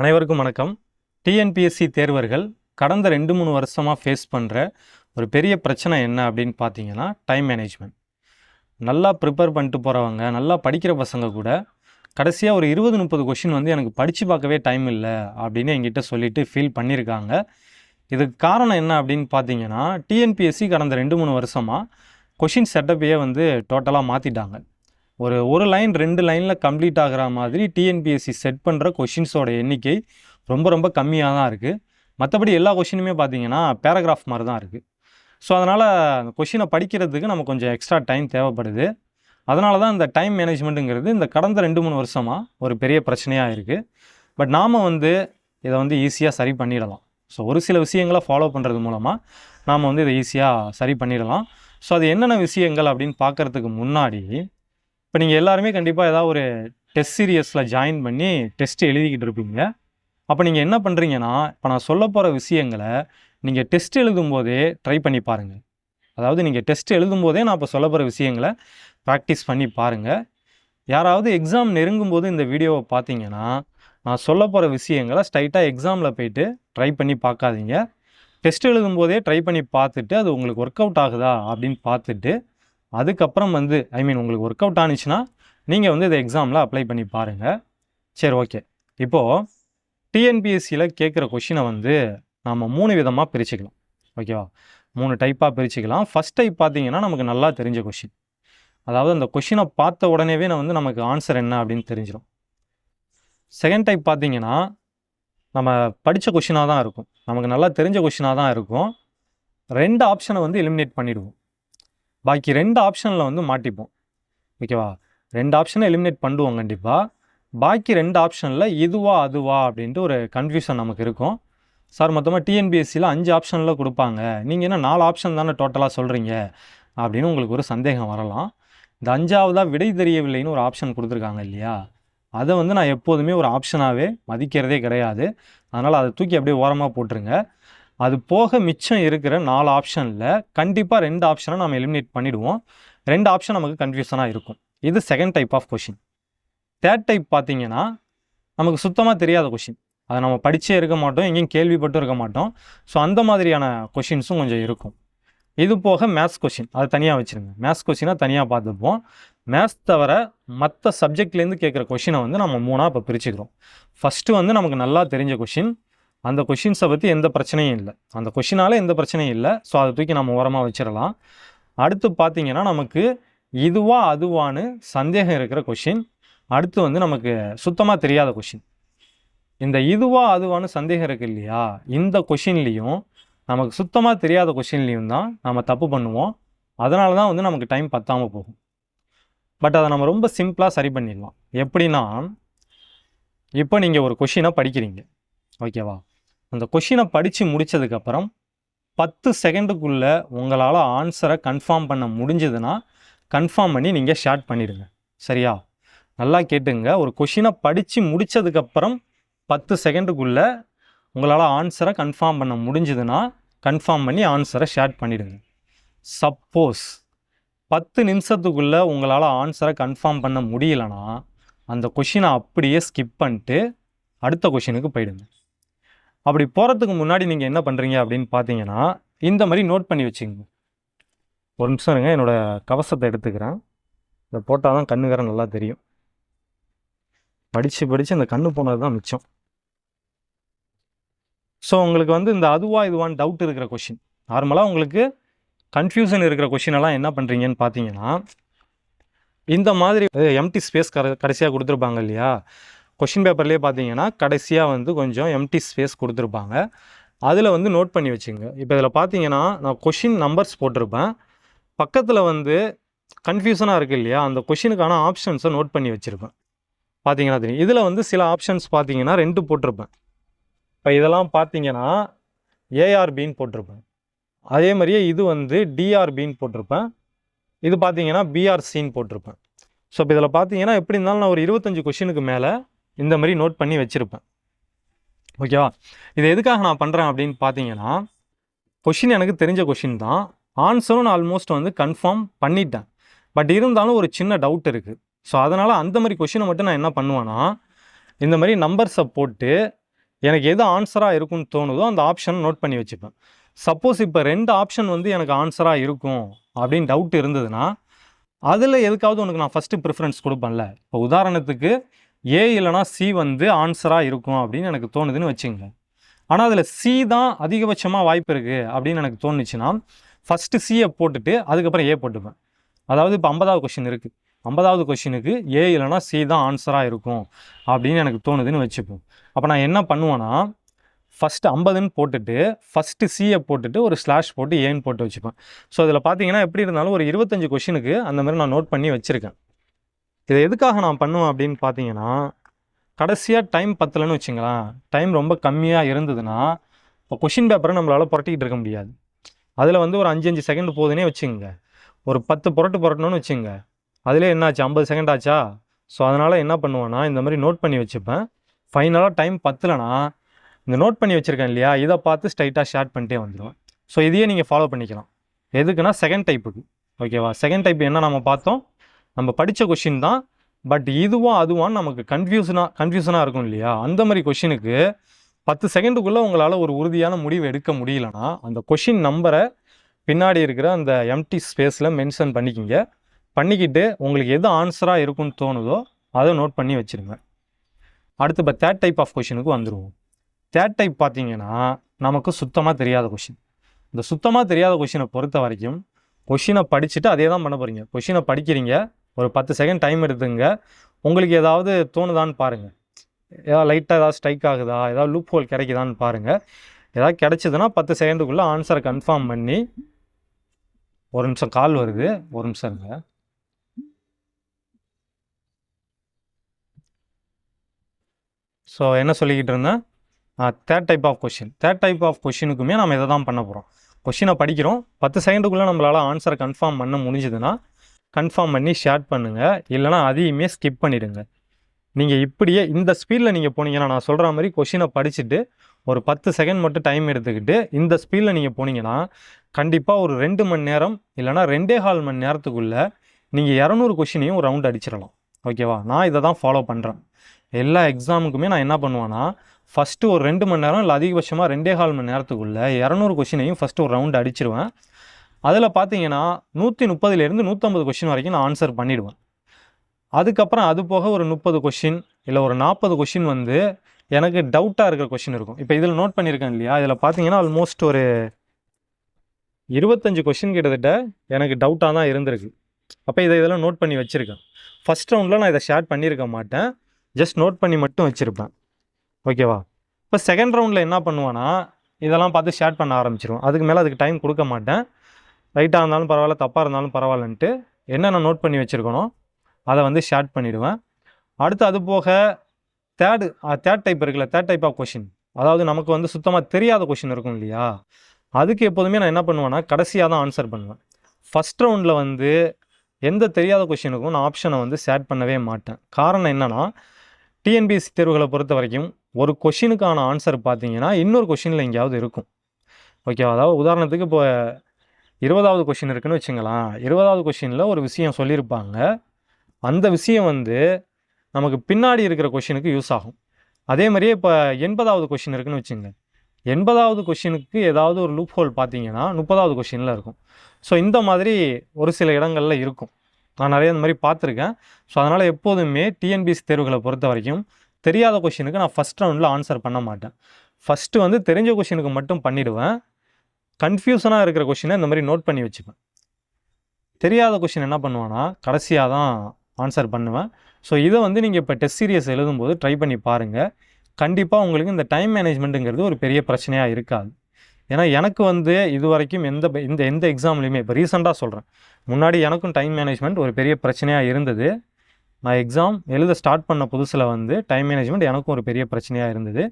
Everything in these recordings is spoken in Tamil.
அனைவருக்கும் வணக்கம். டிஎன்பிஎஸ்சி தேர்வர்கள் கடந்த ரெண்டு மூணு வருஷமாக ஃபேஸ் பண்ணுற ஒரு பெரிய பிரச்சனை என்ன அப்படின்னு பார்த்தீங்கன்னா டைம் மேனேஜ்மெண்ட் நல்லா ப்ரிப்பேர் பண்ணிட்டு போகிறவங்க நல்லா படிக்கிற பசங்க கூட கடைசியாக ஒரு இருபது முப்பது கொஷின் வந்து எனக்கு படித்து பார்க்கவே டைம் இல்லை அப்படின்னு என்கிட்ட சொல்லிட்டு ஃபீல் பண்ணியிருக்காங்க இதுக்கு காரணம் என்ன அப்படின்னு பார்த்தீங்கன்னா டிஎன்பிஎஸ்சி கடந்த ரெண்டு மூணு வருஷமாக கொஷின் செட்டப்பையே வந்து டோட்டலாக மாற்றிட்டாங்க ஒரு ஒரு லைன் ரெண்டு லைனில் கம்ப்ளீட் ஆகிற மாதிரி டிஎன்பிஎஸ்சி செட் பண்ணுற கொஷின்ஸோட எண்ணிக்கை ரொம்ப ரொம்ப கம்மியாக தான் இருக்குது மற்றபடி எல்லா கொஷினுமே பார்த்தீங்கன்னா பேராகிராஃப் மாதிரி தான் இருக்குது ஸோ அதனால் அந்த கொஷினை படிக்கிறதுக்கு நம்ம கொஞ்சம் எக்ஸ்ட்ரா டைம் தேவைப்படுது. அதனால தான் இந்த டைம் மேனேஜ்மெண்ட்டுங்கிறது இந்த கடந்த ரெண்டு மூணு வருஷமாக ஒரு பெரிய பிரச்சனையாக இருக்குது பட் நாம் வந்து இதை வந்து ஈஸியாக சரி பண்ணிடலாம். ஸோ ஒரு சில விஷயங்களை ஃபாலோ பண்ணுறது மூலமாக நாம் வந்து இதை ஈஸியாக சரி பண்ணிடலாம். ஸோ அது என்னென்ன விஷயங்கள் அப்படின்னு பார்க்குறதுக்கு முன்னாடி இப்போ நீங்கள் எல்லாருமே கண்டிப்பாக ஏதாவது ஒரு டெஸ்ட் சீரியஸில் ஜாயின் பண்ணி டெஸ்ட் எழுதிக்கிட்டு இருப்பீங்க. அப்போ நீங்கள் என்ன பண்ணுறீங்கன்னா இப்போ நான் சொல்ல போகிற விஷயங்களை நீங்கள் டெஸ்ட் எழுதும்போதே ட்ரை பண்ணி பாருங்கள் அதாவது நீங்கள் டெஸ்ட் எழுதும்போதே நான் இப்போ சொல்ல போகிற விஷயங்களை ப்ராக்டிஸ் பண்ணி பாருங்கள் யாராவது எக்ஸாம் நெருங்கும் போது இந்த வீடியோவை பார்த்தீங்கன்னா நான் சொல்ல போகிற விஷயங்களை ஸ்ட்ரைட்டாக எக்ஸாமில் போயிட்டு ட்ரை பண்ணி பார்க்காதீங்க டெஸ்ட் எழுதும்போதே ட்ரை பண்ணி பார்த்துட்டு அது உங்களுக்கு ஒர்க் அவுட் ஆகுதா அப்படின்னு பார்த்துட்டு அதுக்கப்புறம் வந்து ஐ மீன் உங்களுக்கு ஒர்க் அவுட் ஆனிச்சுன்னா நீங்கள் வந்து இதை எக்ஸாமில் அப்ளை பண்ணி பாருங்கள் சரி ஓகே இப்போது டிஎன்பிஎஸ்சியில் கேட்குற கொஷினை வந்து நாம் மூணு விதமாக பிரிச்சுக்கலாம். ஓகேவா மூணு டைப்பாக பிரிச்சுக்கலாம். ஃபஸ்ட் டைப் பார்த்தீங்கன்னா நமக்கு நல்லா தெரிஞ்ச கொஷின் அதாவது அந்த கொஷினை பார்த்த உடனேவே நான் வந்து நமக்கு ஆன்சர் என்ன அப்படின்னு தெரிஞ்சிடும் செகண்ட் டைப் பார்த்தீங்கன்னா நம்ம படித்த கொஷினாக தான் இருக்கும். நமக்கு நல்லா தெரிஞ்ச கொஷினாக தான் இருக்கும். ரெண்டு ஆப்ஷனை வந்து எலிமினேட் பண்ணிவிடுவோம் பாக்கி ரெண்டு ஆப்ஷனில் வந்து மாட்டிப்போம். ஓகேவா? ரெண்டு ஆப்ஷனை எலிமினேட் பண்ணுவோம் கண்டிப்பாக பாக்கி ரெண்டு ஆப்ஷனில் இதுவா அதுவா அப்படின்ட்டு ஒரு கன்ஃபியூஷன் நமக்கு இருக்கும். சார் மொத்தமாக டிஎன்பிஎஸ்சியில் அஞ்சு ஆப்ஷனில் கொடுப்பாங்க. நீங்கள் என்ன நாலு ஆப்ஷன் தானே டோட்டலாக சொல்கிறீங்க அப்படின்னு உங்களுக்கு ஒரு சந்தேகம் வரலாம். இந்த அஞ்சாவதாக விடை தெரியவில்லைன்னு ஒரு ஆப்ஷன் கொடுத்துருக்காங்க இல்லையா? அதை வந்து நான் எப்போதுமே ஒரு ஆப்ஷனாகவே மதிக்கிறதே கிடையாது. அதனால் அதை தூக்கி அப்படியே ஓரமாக போட்டுருங்க. அது போக மிச்சம் இருக்கிற நாலு ஆப்ஷனில் கண்டிப்பாக ரெண்டு ஆப்ஷனை நம்ம எலிமினேட் பண்ணிவிடுவோம் ரெண்டு ஆப்ஷன் நமக்கு கன்ஃபியூஷனாக இருக்கும். இது second type of question third type பார்த்தீங்கன்னா நமக்கு சுத்தமாக தெரியாத கொஷின் அதை நம்ம படித்தே இருக்க மாட்டோம் எங்கேயும் கேள்விப்பட்டும் இருக்க மாட்டோம். ஸோ அந்த மாதிரியான கொஷின்ஸும் கொஞ்சம் இருக்கும். இது போக மேத்ஸ் கொஷின் அதை தனியாக வச்சுருங்க. மேத்ஸ் கொஷினை தனியாக பார்த்துப்போம். மேத்ஸ் தவிர மற்ற சப்ஜெக்ட்லேருந்து கேட்குற கொஷினை வந்து நம்ம மூணாக இப்போ பிரிச்சுக்கிறோம். ஃபஸ்ட்டு வந்து நமக்கு நல்லா தெரிஞ்ச கொஷின் அந்த கொஷின்ஸை பற்றி எந்த பிரச்சனையும் இல்லை. அந்த கொஷினால் எந்த பிரச்சனையும் இல்லை. ஸோ அதை தூக்கி நம்ம ஓரமாக வச்சிடலாம். அடுத்து பார்த்தீங்கன்னா நமக்கு இதுவா அதுவான்னு சந்தேகம் இருக்கிற கொஷின் அடுத்து வந்து நமக்கு சுத்தமாக தெரியாத கொஷின் இந்த இதுவா அதுவான்னு சந்தேகம் இருக்கு இல்லையா? இந்த கொஷின்லேயும் நமக்கு சுத்தமாக தெரியாத கொஷின்லேயும் தான் நம்ம தப்பு பண்ணுவோம். அதனால தான் வந்து நமக்கு டைம் பத்தாமல் போகும். பட் அதை நம்ம ரொம்ப சிம்பிளாக சரி பண்ணிடலாம். எப்படின்னா இப்போ நீங்கள் ஒரு கொஷினை படிக்கிறீங்க. ஓகேவா அந்த கொஷினை படித்து முடித்ததுக்கப்புறம் பத்து செகண்டுக்குள்ளே உங்களால் ஆன்சரை கன்ஃபார்ம் பண்ண முடிஞ்சதுன்னா கன்ஃபார்ம் பண்ணி நீங்கள் ஷேர்ட் பண்ணிடுங்க. சரியா? நல்லா கேட்டுங்க. ஒரு கொஷினை படித்து முடித்ததுக்கப்புறம் பத்து செகண்டுக்குள்ளே உங்களால் ஆன்சரை கன்ஃபார்ம் பண்ண முடிஞ்சதுன்னா கன்ஃபார்ம் பண்ணி ஆன்சரை ஷேர் பண்ணிடுங்க. சப்போஸ் பத்து நிமிஷத்துக்குள்ளே உங்களால் ஆன்சரை கன்ஃபார்ம் பண்ண முடியலனா அந்த கொஷினை அப்படியே ஸ்கிப் பண்ணிட்டு அடுத்த கொஷினுக்கு போயிடுங்க. அப்படி போகிறதுக்கு முன்னாடி நீங்கள் என்ன பண்ணுறீங்க அப்படின்னு பார்த்தீங்கன்னா இந்த மாதிரி நோட் பண்ணி வச்சுங்க ஒரு நிமிஷம் இருங்க என்னோடய கவசத்தை எடுத்துக்கிறேன். இதை போட்டால் தான் கண்ணுக்கார நல்லா தெரியும். படித்து படித்து அந்த கண்ணு போனது தான் மிச்சம். ஸோ உங்களுக்கு வந்து இந்த அதுவா இதுவான்னு டவுட் இருக்கிற கொஷின் நார்மலாக உங்களுக்கு கன்ஃபியூஷன் இருக்கிற கொஷின் எல்லாம் என்ன பண்ணுறீங்கன்னு பார்த்தீங்கன்னா இந்த மாதிரி எம்டி ஸ்பேஸ் கர கடைசியாக கொடுத்துருப்பாங்க இல்லையா? கொஷின் பேப்பர்லேயே பார்த்தீங்கன்னா கடைசியாக வந்து கொஞ்சம் எம்டி ஸ்பேஸ் கொடுத்துருப்பாங்க. அதில் வந்து நோட் பண்ணி வச்சுங்க. இப்போ இதில் பார்த்தீங்கன்னா நான் கொஷின் நம்பர்ஸ் போட்டிருப்பேன். பக்கத்தில் வந்து கன்ஃபியூஷனாக இருக்குது இல்லையா? அந்த கொஷினுக்கான ஆப்ஷன்ஸை நோட் பண்ணி வச்சுருப்பேன். பார்த்தீங்கன்னா தெரியும். இதில் வந்து சில ஆப்ஷன்ஸ் பார்த்தீங்கன்னா ரெண்டு போட்டிருப்பேன். இப்போ இதெல்லாம் பார்த்தீங்கன்னா ஏஆர்பின்னு போட்டிருப்பேன். அதே மாதிரியே இது வந்து டிஆர்பின்னு போட்டிருப்பேன். இது பார்த்தீங்கன்னா பிஆர்சின்னு போட்டிருப்பேன். ஸோ இப்போ இதில் பார்த்தீங்கன்னா எப்படி இருந்தாலும் நான் ஒரு இருபத்தஞ்சு கொஷினுக்கு மேலே இந்த மாதிரி நோட் பண்ணி வச்சுருப்பேன். ஓகேவா இது எதுக்காக நான் பண்ணுறேன் அப்படின்னு பார்த்தீங்கன்னா கொஷின் எனக்கு தெரிஞ்ச கொஷின் தான். ஆன்சரும் நான் ஆல்மோஸ்ட் வந்து கன்ஃபார்ம் பண்ணிட்டேன். பட் இருந்தாலும் ஒரு சின்ன டவுட் இருக்குது ஸோ அதனால் அந்த மாதிரி கொஷினை மட்டும் நான் என்ன பண்ணுவேன்னா இந்த மாதிரி நம்பர்ஸை போட்டு எனக்கு எது ஆன்சராக இருக்கும்னு தோணுதோ அந்த ஆப்ஷன் நோட் பண்ணி வச்சுப்பேன். சப்போஸ் இப்போ ரெண்டு ஆப்ஷன் வந்து எனக்கு ஆன்சராக இருக்கும் அப்படின்னு டவுட் இருந்ததுன்னா அதில் எதுக்காவது உனக்கு நான் ஃபஸ்ட்டு ப்ரிஃபரன்ஸ் கொடுப்பேன்ல. இப்போ உதாரணத்துக்கு ஏ இல்லைனா சி வந்து ஆன்சராக இருக்கும் அப்படின்னு எனக்கு தோணுதுன்னு வச்சுங்க ஆனால் அதில் சி தான் அதிகபட்சமாக வாய்ப்பு இருக்குது அப்படின்னு எனக்கு தோணுச்சுன்னா ஃபஸ்ட்டு சியை போட்டுட்டு அதுக்கப்புறம் ஏ போட்டுப்பேன். அதாவது இப்போ ஐம்பதாவது கொஷின் இருக்குது ஐம்பதாவது கொஷினுக்கு ஏ இல்லைனா சி தான் ஆன்சராக இருக்கும் அப்படின்னு எனக்கு தோணுதுன்னு வச்சுப்போம். அப்போ நான் என்ன பண்ணுவேன்னா ஃபஸ்ட்டு ஐம்பதுன்னு போட்டுட்டு ஃபஸ்ட்டு சியை போட்டுட்டு ஒரு ஸ்லாஷ் போட்டு ஏன்னு போட்டு வச்சுப்பேன். ஸோ இதில் பார்த்தீங்கன்னா எப்படி இருந்தாலும் ஒரு இருபத்தஞ்சு கொஷினுக்கு அந்த மாதிரி நான் நோட் பண்ணி வச்சுருக்கேன். இதை எதுக்காக நான் பண்ணுவேன் அப்படின்னு பார்த்தீங்கன்னா கடைசியாக டைம் பத்தலைன்னு வச்சுங்களேன். டைம் ரொம்ப கம்மியாக இருந்ததுன்னா இப்போ கொஷின் பேப்பரை நம்மளால் புரட்டிக்கிட்டு இருக்க முடியாது. அதில் வந்து ஒரு அஞ்சு அஞ்சு செகண்ட் போகுதுன்னே வச்சுங்க. ஒரு பத்து புரட்டு புரட்டணும்னு வச்சுங்க. அதிலே என்னாச்சு? ஐம்பது செகண்ட் ஆச்சா? ஸோ அதனால் என்ன பண்ணுவேன்னா இந்த மாதிரி நோட் பண்ணி வச்சுப்பேன். ஃபைனலாக டைம் பத்தலைனா இந்த நோட் பண்ணி வச்சுருக்கேன் இல்லையா? இதை பார்த்து ஸ்ட்ரைட்டாக ஷேர் பண்ணிட்டே வந்துடுவேன் ஸோ இதையே நீங்கள் ஃபாலோ பண்ணிக்கலாம். எதுக்குன்னா செகண்ட் டைப்புக்கு ஓகேவா செகண்ட் டைப் என்ன நம்ம பார்த்தோம்? நம்ம படித்த கொஷின் தான் பட் இதுவும் அதுவான் நமக்கு கன்ஃபியூஷனாக கன்ஃபியூஷனாக இருக்கும் இல்லையா? அந்த மாதிரி கொஷினுக்கு பத்து செகண்டுக்குள்ளே உங்களால் ஒரு உறுதியான முடிவு எடுக்க முடியலனா அந்த கொஷின் நம்பரை பின்னாடி இருக்கிற அந்த எம்டி ஸ்பேஸில் மென்ஷன் பண்ணிக்கிங்க. பண்ணிக்கிட்டு உங்களுக்கு எது ஆன்சராக இருக்கும்னு தோணுதோ அதை நோட் பண்ணி வச்சுருங்க. அடுத்து இப்போ தேர்ட் டைப் ஆஃப் கொஷினுக்கு வந்துடுவோம் தேர்ட் டைப் பார்த்தீங்கன்னா நமக்கு சுத்தமாக தெரியாத கொஷின் இந்த சுத்தமாக தெரியாத கொஷினை பொறுத்த வரைக்கும் கொஷினை படிச்சுட்டு அதே தான் பண்ண போகிறீங்க கொஷினை படிக்கிறீங்க ஒரு பத்து செகண்ட் டைம் எடுத்துங்க. உங்களுக்கு ஏதாவது தோணுதான்னு பாருங்கள் ஏதாவது லைட்டாக ஏதாவது ஸ்ட்ரைக் ஆகுதா? ஏதாவது லூப் ஹோல் கிடைக்குதான்னு பாருங்கள் ஏதாவது கிடச்சிதுன்னா பத்து செகண்டுக்குள்ளே ஆன்சரை கன்ஃபார்ம் பண்ணி ஒரு நிமிஷம் கால் வருது. ஒரு நிமிஷம் ஸோ என்ன சொல்லிக்கிட்டு இருந்தேன்? Third type of question third type of கொஷினுக்குமே நம்ம இதை தான் பண்ண போகிறோம் கொஷினை படிக்கிறோம். பத்து செகண்டுக்குள்ளே நம்மளால் ஆன்சரை கன்ஃபார்ம் பண்ண முடிஞ்சதுன்னா கன்ஃபார்ம் பண்ணி ஷேர் பண்ணுங்கள் இல்லைனா அதையுமே ஸ்கிப் பண்ணிடுங்க. நீங்கள் இப்படியே இந்த ஸ்பீடில் நீங்கள் போனீங்கன்னா நான் சொல்கிற மாதிரி கொஷினை படிச்சுட்டு ஒரு பத்து செகண்ட் மட்டும் டைம் எடுத்துக்கிட்டு இந்த ஸ்பீடில் நீங்கள் போனீங்கன்னா கண்டிப்பாக ஒரு ரெண்டு மணி நேரம் இல்லைனா ரெண்டே கால் மணி நேரத்துக்குள்ளே நீங்கள் இரநூறு கொஷினையும் ஒரு ரவுண்ட் அடிச்சிடலாம். ஓகேவா நான் இதை தான் ஃபாலோ பண்ணுறேன் எல்லா எக்ஸாமுக்குமே நான் என்ன பண்ணுவேன்னா ஃபஸ்ட்டு ஒரு ரெண்டு மணி நேரம் இல்லை அதிகபட்சமாக ரெண்டே கால் மணி நேரத்துக்குள்ளே இரநூறு கொஷினையும் ஃபஸ்ட்டு ஒரு ரவுண்ட் அடிச்சிருவேன். அதில் பார்த்தீங்கன்னா நூற்றி முப்பதுலேருந்து நூற்றம்பது கொஷின் வரைக்கும் நான் ஆன்சர் பண்ணிவிடுவேன் அதுக்கப்புறம் அது போக ஒரு முப்பது கொஷின் இல்லை ஒரு நாற்பது கொஷின் வந்து எனக்கு டவுட்டாக இருக்கிற கொஷின் இருக்கும். இப்போ இதில் நோட் பண்ணியிருக்கேன் இல்லையா? இதில் பார்த்தீங்கன்னா ஆல்மோஸ்ட் ஒரு இருபத்தஞ்சு கொஷின் கிட்டத்தட்ட எனக்கு டவுட்டாக தான் இருந்திருக்கு. அப்போ இதை இதெல்லாம் நோட் பண்ணி வச்சுருக்கேன். ஃபஸ்ட் ரவுண்டில் நான் இதை ஷேர் பண்ணியிருக்க மாட்டேன். ஜஸ்ட் நோட் பண்ணி மட்டும் வச்சுருப்பேன். ஓகேவா இப்போ செகண்ட் ரவுண்டில் என்ன பண்ணுவேன்னா இதெல்லாம் பார்த்து ஷேர் பண்ண ஆரம்பிச்சிருவோம் அதுக்கு மேலே அதுக்கு டைம் கொடுக்க மாட்டேன். ரைட்டாக இருந்தாலும் பரவாயில்ல தப்பாக இருந்தாலும் பரவாயில்லன்ட்டு என்னென்ன நோட் பண்ணி வச்சுருக்கணும் அதை வந்து ஷேர் பண்ணிவிடுவேன் அடுத்து அது போக தேர்டு தேர்ட் டைப் இருக்குல்ல தேர்ட் டைப் ஆஃப் கொஷின் அதாவது நமக்கு வந்து சுத்தமாக தெரியாத கொஷின் இருக்கும் இல்லையா? அதுக்கு எப்போதுமே நான் என்ன பண்ணுவேன்னா கடைசியாக தான் ஆன்சர் பண்ணுவேன். ஃபஸ்ட் ரவுண்டில் வந்து எந்த தெரியாத கொஷினுக்கும் நான் ஆப்ஷனை வந்து ஷேர் பண்ணவே மாட்டேன். காரணம் என்னென்னா டிஎன்பிஎஸ்சி தேர்வுகளை பொறுத்த வரைக்கும் ஒரு கொஷினுக்கான ஆன்சர் பார்த்தீங்கன்னா இன்னொரு கொஷினில் எங்கேயாவது இருக்கும். ஓகேவா அதாவது உதாரணத்துக்கு இப்போ இருபதாவது கொஷின் இருக்குன்னு வச்சுங்களேன். இருபதாவது கொஷினில் ஒரு விஷயம் சொல்லியிருப்பாங்க. அந்த விஷயம் வந்து நமக்கு பின்னாடி இருக்கிற கொஷினுக்கு யூஸ் ஆகும். அதே மாதிரியே இப்போ எண்பதாவது கொஷின் இருக்குன்னு வச்சுங்க எண்பதாவது கொஷினுக்கு ஏதாவது ஒரு லூப் ஹோல் பார்த்தீங்கன்னா முப்பதாவது கொஷினில் இருக்கும். ஸோ இந்த மாதிரி ஒரு சில இடங்களில் இருக்கும். நான் நிறைய இந்த மாதிரி பார்த்துருக்கேன். ஸோ அதனால் எப்போதுமே டிஎன்பிஎஸ் தேர்வுகளை பொறுத்த வரைக்கும் தெரியாத கொஷினுக்கு நான் ஃபஸ்ட் ரவுண்டில் ஆன்சர் பண்ண மாட்டேன். ஃபஸ்ட்டு வந்து தெரிஞ்ச கொஷினுக்கு மட்டும் பண்ணிவிடுவேன் கன்ஃபியூஷனாக இருக்கிற கொஷினை இந்த மாதிரி நோட் பண்ணி வச்சுப்பேன். தெரியாத கொஷின் என்ன பண்ணுவேன்னா கடைசியாக தான் ஆன்சர் பண்ணுவேன். ஸோ இதை வந்து நீங்கள் இப்போ டெஸ்ட் சீரியஸ் எழுதும்போது ட்ரை பண்ணி பாருங்கள் கண்டிப்பாக உங்களுக்கு இந்த டைம் மேனேஜ்மெண்ட்டுங்கிறது ஒரு பெரிய பிரச்சனையாக இருக்காது. ஏன்னா எனக்கு வந்து இது வரைக்கும் எந்த இந்த எந்த எக்ஸாம்லையுமே இப்போ ரீசெண்டாக சொல்கிறேன் முன்னாடி எனக்கும் டைம் மேனேஜ்மெண்ட் ஒரு பெரிய பிரச்சனையாக இருந்தது. நான் எக்ஸாம் எழுத ஸ்டார்ட் பண்ண புதுசில் வந்து டைம் மேனேஜ்மெண்ட் எனக்கும் ஒரு பெரிய பிரச்சனையாக இருந்தது.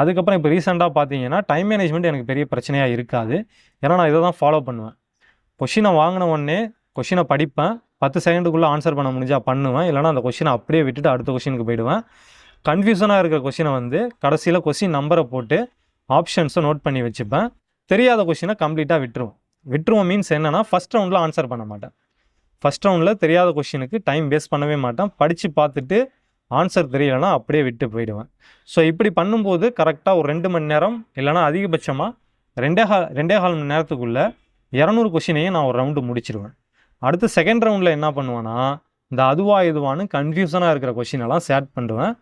அதுக்கப்புறம் இப்போ ரீசெண்டாக பார்த்தீங்கன்னா டைம் மேனேஜ்மெண்ட் எனக்கு பெரிய பிரச்சனையாக இருக்காது. ஏன்னா நான் இதை தான் ஃபாலோ பண்ணுவேன். கொஷினை வாங்கின உடனே கொஷினை படிப்பேன். பத்து செகண்டுக்குள்ளே ஆன்சர் பண்ண முடிஞ்சா பண்ணுவேன். இல்லைனா அந்த கொஷினை அப்படியே விட்டுட்டு அடுத்த கொஷினுக்கு போயிடுவேன். கன்ஃபியூஷனாக இருக்கிற கொஷினை வந்து கடைசியில் கொஷின் நம்பரை போட்டு ஆப்ஷன்ஸை நோட் பண்ணி வச்சுப்பேன். தெரியாத கொஷினை கம்ப்ளீட்டாக விட்டுருவோம் விட்டுருவோம் மீன்ஸ் என்னென்னா ஃபஸ்ட் ரவுண்டில் ஆன்சர் பண்ண மாட்டேன். ஃபஸ்ட் ரவுண்டில் தெரியாத கொஷினுக்கு டைம் வேஸ்ட் பண்ணவே மாட்டேன். படித்து பார்த்துட்டு ஆன்சர் தெரியலைன்னா அப்படியே விட்டு போயிடுவேன். ஸோ இப்படி பண்ணும்போது கரெக்டாக ஒரு ரெண்டு மணி நேரம் இல்லைனா அதிகபட்சமாக ரெண்டே கால் ரெண்டே கால் மணி நேரத்துக்குள்ளே இரநூறு கொஷினையும் நான் ஒரு ரவுண்டு முடிச்சிடுவேன் அடுத்து செகண்ட் ரவுண்டில் என்ன பண்ணுவேன்னா இந்த அதுவா இதுவான்னு கன்ஃபியூஷனாக இருக்கிற கொஷினெல்லாம் ஷேட் பண்ணுவேன்.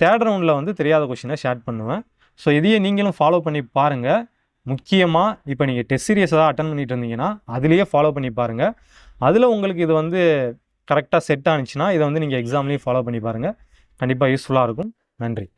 தேர்ட் ரவுண்டில் வந்து தெரியாத கொஷினை ஷேட் பண்ணுவேன். ஸோ இதையே நீங்களும் ஃபாலோ பண்ணி பாருங்கள் முக்கியமாக இப்போ நீங்கள் டெஸ்ட் சீரியஸ் ஏதாவது அட்டன் பண்ணிட்டு இருந்தீங்கன்னா அதுலேயே ஃபாலோ பண்ணி பாருங்கள் அதில் உங்களுக்கு இது வந்து கரெக்டாக செட் ஆனிச்சுன்னா இதை வந்து நீங்கள் எக்ஸாம்லேயும் ஃபாலோ பண்ணி பாருங்கள் கண்டிப்பாக யூஸ்ஃபுல்லாக இருக்கும். நன்றி.